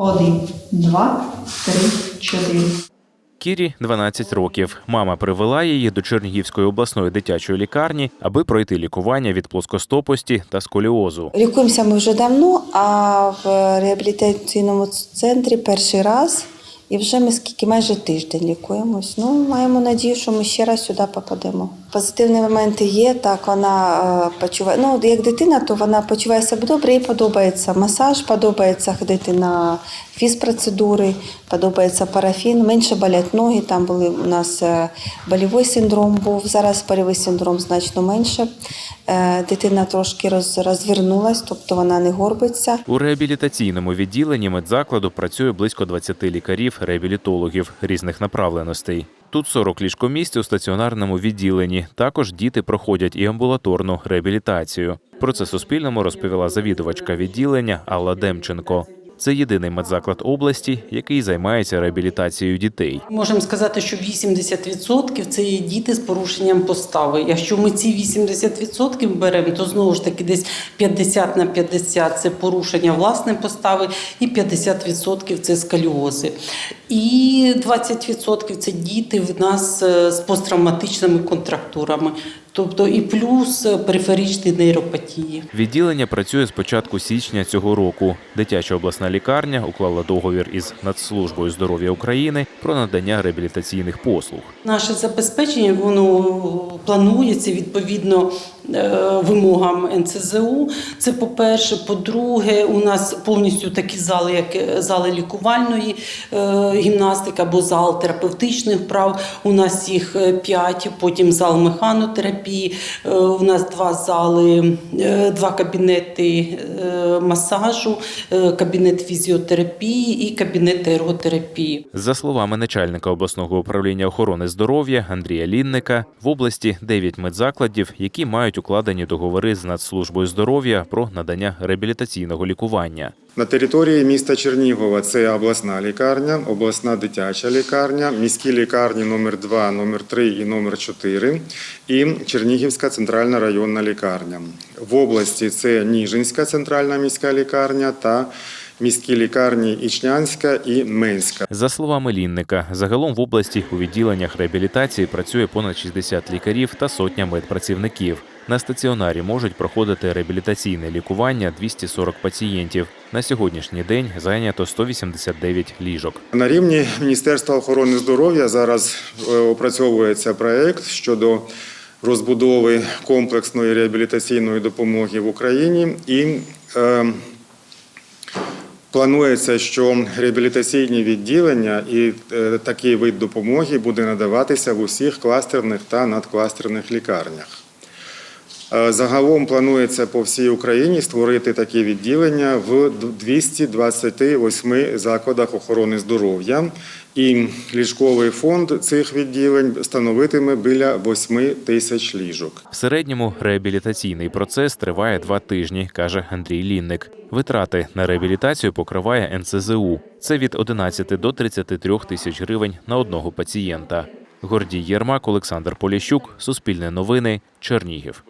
Один, два, три, чотири. Кірі 12 років. Мама привела її до Чернігівської обласної дитячої лікарні, аби пройти лікування від плоскостопості та сколіозу. Лікуємося ми вже давно, а в реабілітаційному центрі перший раз. І вже ми скільки майже тиждень лікуємось. Ну, маємо надію, що ми ще раз сюди попадемо. Позитивні моменти є. Так, вона е, почуває. Ну, як дитина, то вона почуває себе добре, їй подобається масаж, подобається ходити на фізпроцедури, подобається парафін, менше болять ноги. Там були у нас е, болівий синдром був. Зараз болівий синдром значно менше. Е, Дитина трошки роз, розвернулась, тобто вона не горбиться. У реабілітаційному відділенні медзакладу працює близько 20 лікарів-реабілітологів різних направленостей. Тут 40 ліжкомісць у стаціонарному відділенні. Також діти проходять і амбулаторну реабілітацію. Про це Суспільному розповіла завідувачка відділення Алла Демченко. Це єдиний медзаклад області, який займається реабілітацією дітей. Можемо сказати, що 80% це є діти з порушенням постави. Якщо ми ці 80% беремо, то знову ж таки десь 50 на 50 – це порушення власної постави, і 50% це сколіози. І 20% це діти в нас е, з посттравматичними контрактурами, тобто і плюс е, периферичні нейропатії. Відділення працює з початку січня цього року. Дитяча обласна лікарня уклала договір із Нацслужбою здоров'я України про надання реабілітаційних послуг. Наше забезпечення воно планується відповідно вимогам НЦЗУ. Це по-перше. По-друге, у нас повністю такі зали, як е, зали лікувальної е, гімнастики або зал терапевтичних прав. У нас їх е, п'ять, потім зал механотерапії. Е, У нас два зали, е, два кабінети е, масажу, е, кабінет фізіотерапії і кабінет ерготерапії. За словами начальника обласного управління охорони здоров'я Андрія Лінника, в області 9 медзакладів, які мають укладені договори з Нацслужбою здоров'я про надання реабілітаційного лікування. На території міста Чернігова це обласна лікарня, обласна дитяча лікарня, міські лікарні номер 2 номер 3 і номер 4 і Чернігівська центральна районна лікарня. В області це Ніжинська центральна міська лікарня та міські лікарні Ічнянська і Менська. За словами Лінника, загалом в області у відділеннях реабілітації працює понад 60 лікарів та сотня медпрацівників. На стаціонарі можуть проходити реабілітаційне лікування 240 пацієнтів. На сьогоднішній день зайнято 189 ліжок. На рівні Міністерства охорони здоров'я зараз е, опрацьовується проект щодо розбудови комплексної реабілітаційної допомоги в Україні і е, Планується, що реабілітаційні відділення і е, такий вид допомоги буде надаватися в усіх кластерних та надкластерних лікарнях. Е, Загалом планується по всій Україні створити такі відділення в 228 закладах охорони здоров'я, і ліжковий фонд цих відділень становитиме біля 8 тисяч ліжок. В середньому реабілітаційний процес триває два тижні, каже Андрій Лінник. Витрати на реабілітацію покриває НСЗУ. Це від 11 до 33 тисяч гривень на одного пацієнта. Гордій Єрмак, Олександр Поліщук, Суспільне новини, Чернігів.